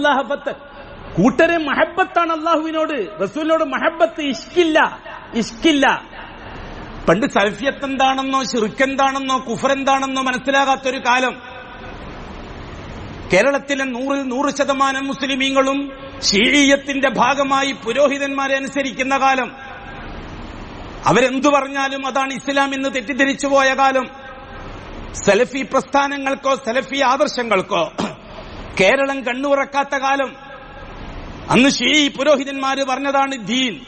അല്ലാഹ കൂട്ടരെ മഹബത്താണ് അള്ളാഹുവിനോട് റസൂലിനോട് മഹബത്ത് ഇഷ്കില്ല ഇഷ്കില്ല. പണ്ട് സൽഫിയത്ത് എന്താണെന്നോ ഷിർക്കെന്താണെന്നോ കുഫർ എന്താണെന്നോ മനസ്സിലാകാത്തൊരു കാലം. കേരളത്തിലെ നൂറിൽ നൂറ് ശതമാനം മുസ്ലിമീങ്ങളും ഷീഴീയത്തിന്റെ ഭാഗമായി പുരോഹിതന്മാരെ അനുസരിക്കുന്ന കാലം. അവരെന്തു പറഞ്ഞാലും അതാണ് ഇസ്ലാം എന്ന് തെറ്റിദ്ധരിച്ചു പോയ കാലം. സലഫി പ്രസ്ഥാനങ്ങൾക്കോ സലഫി ആദർശങ്ങൾക്കോ കേരളം കണ്ണുറക്കാത്ത കാലം. അന്ന് ഷീ പുരോഹിതന്മാര് പറഞ്ഞതാണ് ദീൻ.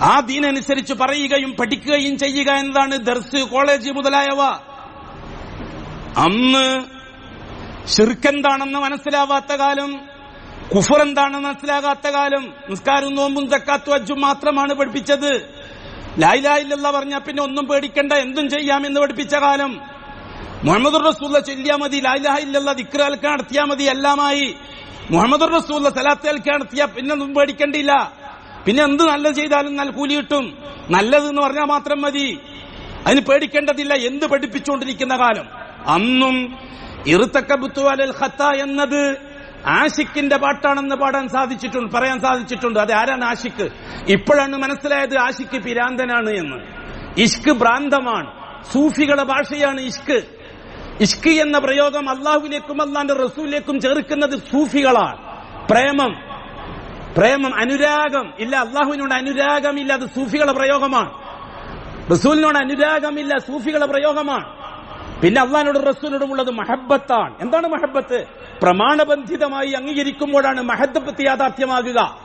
ആ ദീൻ അനുസരിച്ച് പറയുകയും പഠിക്കുകയും ചെയ്യുക എന്നതാണ് ദർസ് കോളേജ് മുതലായവ. അന്ന് ഷിർക്കെന്താണെന്ന് മനസ്സിലാവാത്ത കാലം കുഫർ എന്താണെന്ന് മനസ്സിലാകാത്ത കാലം നിസ്കാരവും നോമ്പും തക്കാത്തു അജ്ജും മാത്രമാണ് പഠിപ്പിച്ചത്. ലായിലായില്ല പറഞ്ഞ പിന്നെ ഒന്നും പേടിക്കണ്ട എന്തും ചെയ്യാമെന്ന് പഠിപ്പിച്ച കാലം. മുഹമ്മദ് റസൂല്ല ചൊല്ലിയാ മതി ലായിലായില്ല ദിക്രാൽക്ക് നടത്തിയാ മതി എല്ലാമായി. മുഹമ്മദ് റസൂല്ല സലാത്തേൽക്ക നടത്തിയാ പിന്നെ ഒന്നും പേടിക്കണ്ടില്ല. പിന്നെ എന്ത് നല്ലത് ചെയ്താലും നല്ല കൂലി കിട്ടും. നല്ലത് എന്ന് പറഞ്ഞാൽ മാത്രം മതി. അതിന് പേടിക്കേണ്ടതില്ല എന്ത് പഠിപ്പിച്ചുകൊണ്ടിരിക്കുന്ന കാലം. അന്നും ഇറുത്തക്കബുത്തുവാലൽ ഖത്ത എന്നത് ആഷിക്കിന്റെ പാട്ടാണെന്ന് പാടാൻ സാധിച്ചിട്ടുണ്ട് പറയാൻ സാധിച്ചിട്ടുണ്ട്. അത് ആരാണ് ആഷിക്ക് ഇപ്പോഴാണ് മനസ്സിലായത് ആഷിക്ക് പിരാന്തനാണ് എന്ന്. ഇഷ്ക് ഭ്രാന്തമാണ്. സൂഫികളുടെ ഭാഷയാണ് ഇഷ്ക്. ഇഷ്ക് എന്ന പ്രയോഗം അള്ളാഹുവിലേക്കും അള്ളാന്റെ റസൂലിലേക്കും ചേർക്കുന്നത് സൂഫികളാണ്. പ്രേമം. പ്രേമം അനുരാഗം. ഇല്ല അള്ളാഹുവിനോട് അനുരാഗമില്ല അത് സൂഫികളുടെ പ്രയോഗമാണ്. റസൂലിനോട് അനുരാഗമില്ല സൂഫികളുടെ പ്രയോഗമാണ്. പിന്നെ അള്ളഹാനോട് റസൂലിനോടുമുള്ളത് മഹബത്താണ്. എന്താണ് മഹബത്ത്? പ്രമാണബന്ധിതമായി അംഗീകരിക്കുമ്പോഴാണ് മഹബത്ത് യാഥാർത്ഥ്യമാകുക.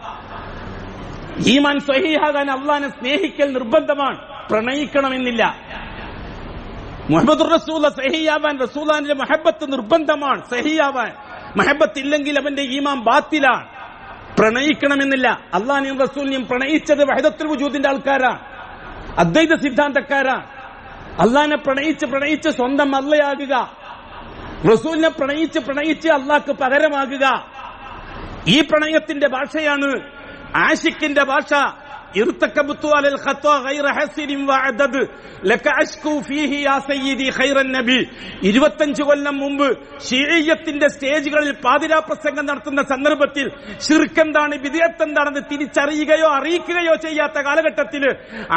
ഈമാൻ സ്വഹീഹാകാൻ അള്ളഹാനെ സ്നേഹിക്കൽ നിർബന്ധമാണ്. പ്രണയിക്കണമെന്നില്ല. മുഹമ്മദ് റസൂല സഹിയാവാൻ റസൂലാന്റെ മഹബത്ത് നിർബന്ധമാണ് സഹിയാവാൻ. മഹബത്ത് ഇല്ലെങ്കിൽ അവന്റെ ഈമാം ബാത്തിലാണ്. പ്രണയിക്കണമെന്നില്ല. അള്ളാഹിനെയും റസൂലിനെയും പ്രണയിച്ചത് വഹദത്തുൽ വജൂദിന്റെ ആൾക്കാരാണ്. അദ്വൈത സിദ്ധാന്തക്കാരാണ്. അള്ളാഹിനെ പ്രണയിച്ച് പ്രണയിച്ച് സ്വന്തം അല്ലയാകുക റസൂലിനെ പ്രണയിച്ച് പ്രണയിച്ച് അള്ളാഹ്ക്ക് പകരമാകുക. ഈ പ്രണയത്തിന്റെ ഭാഷയാണ് ആഷിക്കിന്റെ ഭാഷ. ارتكبت على الخطا غير حسن وعدد لك اشكو فيه يا سيدي خير النبي 25 കൊല്ലം മുമ്പ് ഷീയത്തിന്റെ സ്റ്റേജുകളിൽ പാതിരാ പ്രസംഗം നടത്തുന്ന സന്ദർഭത്തിൽ ഷിർക്ക് എന്താണ് വിധേയത്ത് എന്താണെന്ന് തിരിച്ചറിയുകയോ അറിയിക്കുകയോ ചെയ്യാത്ത കാലഘട്ടത്തിൽ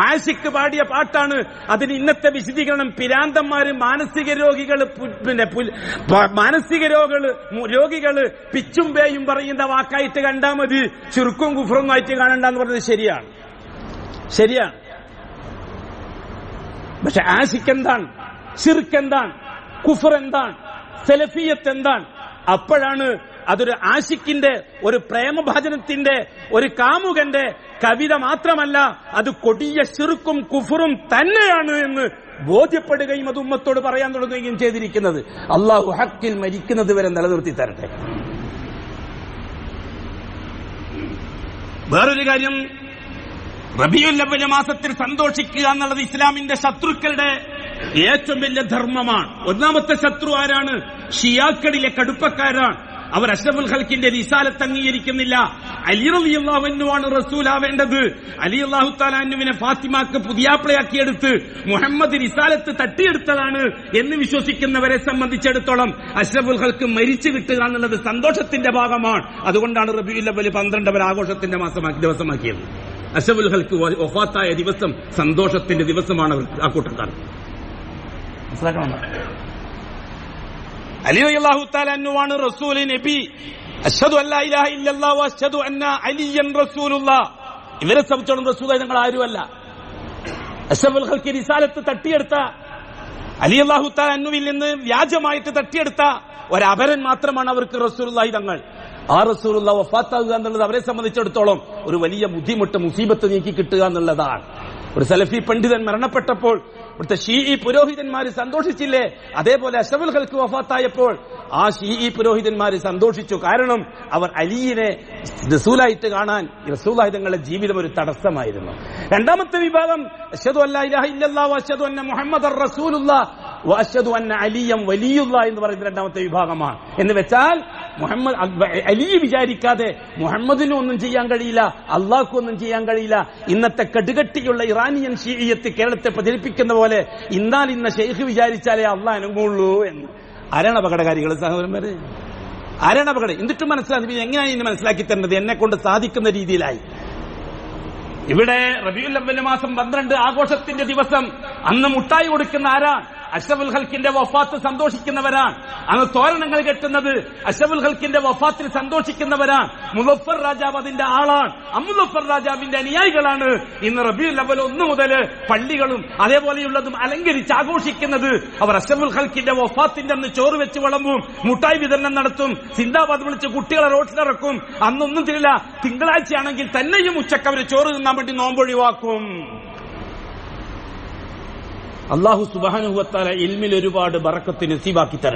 ആഷിക്ക് പാടിയ പാട്ടാണ് അതിന് ഇന്നത്തെ വിശദീകരണം പിരാന്തന്മാര് മാനസിക രോഗികൾ പിന്നെ പുൽ- പ- മാനസിക രോഗികള് മു- രോഗികള് പിച്ചും പേയും പറയുന്ന വാക്കായിട്ട് കണ്ടാൽ മതി ചുരുക്കും കുഫറൊന്നും ആയിട്ട് കാണണ്ടെന്ന് പറഞ്ഞത് ശരിയാണ് ശരിയാണ് പക്ഷെ ആഷിക്ക് എന്താണ്? സിർക്ക് എന്താണ്? കുഫർ എന്താണ്? സെലഫിയത്ത് എന്താണ്? അപ്പോഴാണ് അതൊരു ആശിക്കിന്റെ ഒരു പ്രേമഭാചനത്തിന്റെ ഒരു കാമുകന്റെ കവിത മാത്രമല്ല അത് കൊടിയ ഷിർക്കും കുഫറും തന്നെയാണ് എന്ന് ബോധ്യപ്പെടുകയും അത് ഉമ്മത്തോട് പറയാൻ തുടങ്ങുകയും ചെയ്തിരിക്കുന്നത്. അള്ളാഹു ഹക്കിൽ മരിക്കുന്നത് വരെ നിലനിർത്തി തരട്ടെ. വേറൊരു കാര്യം അവ്വൽ മാസത്തിൽ സന്തോഷിക്കുക എന്നുള്ളത് ഇസ്ലാമിന്റെ ശത്രുക്കളുടെ ഏറ്റവും വലിയ ധർമ്മമാണ്. ഒന്നാമത്തെ ശത്രു ആരാണ്? ഷിയാക്കളിലെ കടുപ്പക്കാരാണ്. അവർ അഷ്റഫുൽ ഖൽക്കിന്റെ റിസാലത്ത് അംഗീകരിക്കുന്നില്ല. അലി റളിയല്ലാഹുവിനുമാണ് റസൂലാവേണ്ടത്. അലി അള്ളാഹു താലാനുവിനെ ഫാത്തിമാക്ക് പുതിയാപ്പിളയാക്കിയെടുത്ത് മുഹമ്മദ് റിസാലത്ത് തട്ടിയെടുത്തതാണ് എന്ന് വിശ്വസിക്കുന്നവരെ സംബന്ധിച്ചിടത്തോളം അഷ്റഫുൽ ഖൽക്ക് മരിച്ചു കിട്ടുക എന്നുള്ളത് സന്തോഷത്തിന്റെ ഭാഗമാണ്. അതുകൊണ്ടാണ് റബിയുല്ലബലി പന്ത്രണ്ടവർ ആഘോഷത്തിന്റെ മാസമാക്കി ദിവസമാക്കിയത്. അഷബുൽ ഹൽക്ക് ഒഫാത്തായ ദിവസം സന്തോഷത്തിന്റെ ദിവസമാണ് ആ കൂട്ടക്കാർ. അലി അള്ളാഹു റസൂൽ നബി. അഷ്ഹദു അല്ലാഹു അന്ന അലിയൻ റസൂലുള്ള. ഇവരെ സംബന്ധിച്ചോളം റസൂൽ ഞങ്ങൾ ആരുമല്ല. അഷബുൽ റിസാലത്ത് തട്ടിയെടുത്ത അലി അള്ളാഹു അന്നുവിൽ നിന്ന് വ്യാജമായിട്ട് തട്ടിയെടുത്ത ഒരപരൻ മാത്രമാണ് അവർക്ക് റസൂലുള്ളാഹി തങ്ങൾ. ആ റസൂലുള്ള വഫാത്താകുക എന്നുള്ളത് അവരെ സംബന്ധിച്ചിടത്തോളം ഒരു വലിയ ബുദ്ധിമുട്ട് മുസീബത്ത് നീക്കി കിട്ടുക എന്നുള്ളതാണ്. ഒരു സലഫി പണ്ഡിതൻ മരണപ്പെട്ടപ്പോൾ ഇവിടുത്തെ ഷീഇ പുരോഹിതന്മാര് സന്തോഷിച്ചില്ലേ? അതേപോലെ അഷബുൽ ഖൽക്ക് വഫാത്തായപ്പോൾ ആ ഷീഇ പുരോഹിതന്മാര് സന്തോഷിച്ചു. കാരണം അവർ അലിയിനെ റസൂലായിട്ട് കാണാൻ റസൂലായുധങ്ങളുടെ ജീവിതം ഒരു തടസ്സമായിരുന്നു. രണ്ടാമത്തെ വിഭാഗം അഷദു അല്ലാഹു അന്ന മുഹമ്മദ് റസൂലുള്ള അന്ന അലിയം വലിയുള്ള എന്ന് പറയുന്ന രണ്ടാമത്തെ വിഭാഗമാണ്. എന്ന് വെച്ചാൽ മുഹമ്മദ് അലി വിചാരിക്കാതെ മുഹമ്മദിനും ഒന്നും ചെയ്യാൻ കഴിയില്ല അള്ളാഹ്ക്കും ഒന്നും ചെയ്യാൻ കഴിയില്ല. ഇന്നത്തെ കടുകട്ടിയുള്ള ഇറാനിയൻ ഷീയത്ത് കേരളത്തെ പ്രചരിപ്പിക്കുന്ന പോലെ ഇന്നാൽ ഇന്ന ഷെയ്ഖ് വിചാരിച്ചാലേ അള്ളാഹ് അനുഭവമുള്ളൂ എന്ന്. ആരാണ് അപകടകാരികൾ സഹോദരന്മാര്. ആരാണ് അപകടം എന്നിട്ടും മനസ്സിലാക്കി എങ്ങനെയാണ് ഇനി മനസ്സിലാക്കി തരുന്നത്? എന്നെ കൊണ്ട് സാധിക്കുന്ന രീതിയിലായി. ഇവിടെ റബിയുൽ അവ്വൽ മാസം പന്ത്രണ്ട് ആഘോഷത്തിന്റെ ദിവസം അന്ന് മുട്ടായി കൊടുക്കുന്ന ആരാ? അഷറഫുൽ ഹൽക്കിന്റെ വഫാത്ത് സന്തോഷിക്കുന്നവരാണ്. അന്ന് തോരണങ്ങൾ കെട്ടുന്നത് അഷബുൽ ഹൽക്കിന്റെ വഫാത്തിൽ സന്തോഷിക്കുന്നവരാണ്. മുലഫർ രാജാവ് അതിന്റെ ആളാണ്. അമുലഫർ രാജാവിന്റെ അനുയായികളാണ്. ഇന്ന് റബിയുൽ അവൽ ഒന്ന് മുതൽ പള്ളികളും അതേപോലെയുള്ളതും അലങ്കരിച്ച് ആഘോഷിക്കുന്നത് അവർ അഷബുൽ ഹൽക്കിന്റെ വഫാത്തിന്റെ അന്ന് ചോറ് വെച്ച് വിളമ്പും മുട്ടായി വിതരണം നടത്തും സിന്ദാബാദ് വിളിച്ച് കുട്ടികളെ റോട്ടിലിറക്കും അന്നൊന്നും തിരില്ല. തിങ്കളാഴ്ചയാണെങ്കിൽ തന്നെയും ഉച്ചയ്ക്ക് അവർ ചോറ് തിന്നാൻ വേണ്ടി നോമ്പൊഴിവാക്കും. അള്ളാഹു സുബാനുഹത്താല ഇൽമിൽ ഒരുപാട് ബറക്കത്തിന് നസീബാക്കി തരണം.